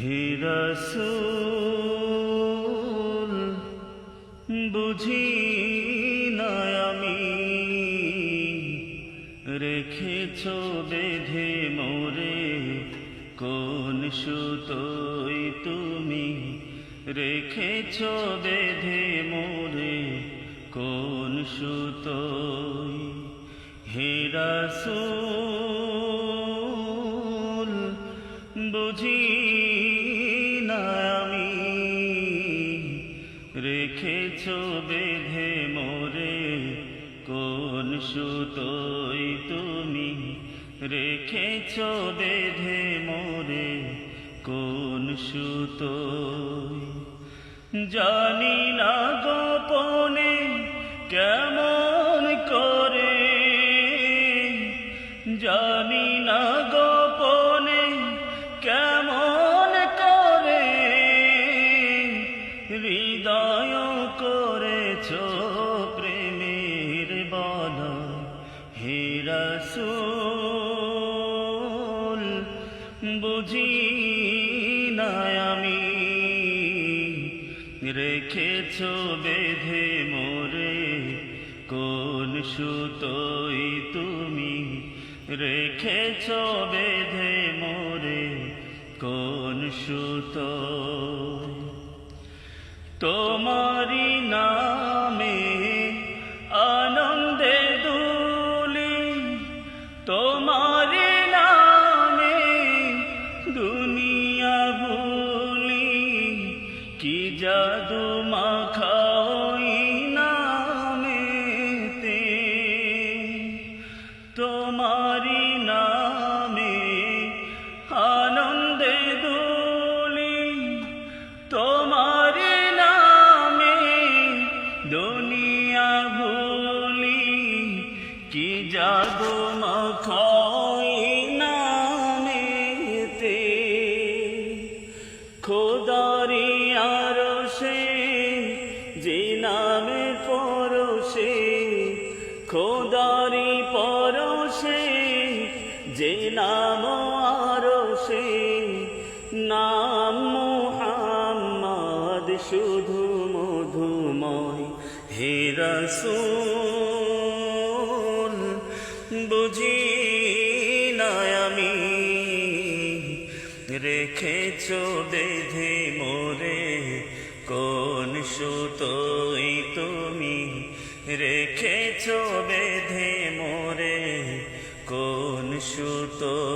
হিরসুল বুঝি আমি রেখেছ বেঁধে মোরে, কোন সুতোই তুমি রেখেছ বেঁধে মোরে, কোন সুতোই? হিরসুল রেখেছ বেঁধে মোরে, কোন সুতোই তুমি রেখেছ বেঁধে মোরে, কোন সুতোই? জানি না গোপনে কেমন করে, জানি করেছ প্রেমের বল হিরসুল বুঝি না আমি রেখেছ বেঁধে মোরে? কোন সুতোই তুমি রেখেছ বেঁধে মোরে? কোন সুতোই তোমারি নামে জাদু মাখাই নামেতে তোমারি নামে আনন্দে দুলি তোমারি নামে দুনিয়া ভুলি কি জাদু মখাই নামেতে সে যে নামের পরশে, খোদারি পরশে, যে নাম আরও সে নাম মুহাম্মদ শুধু মধুময়। হে রসুল, বুঝি না আমি, রেখেছ বেঁধে মোরে কোন সুতোই তুমি রেখেছ বেঁধে মোরে। কোন সুতোই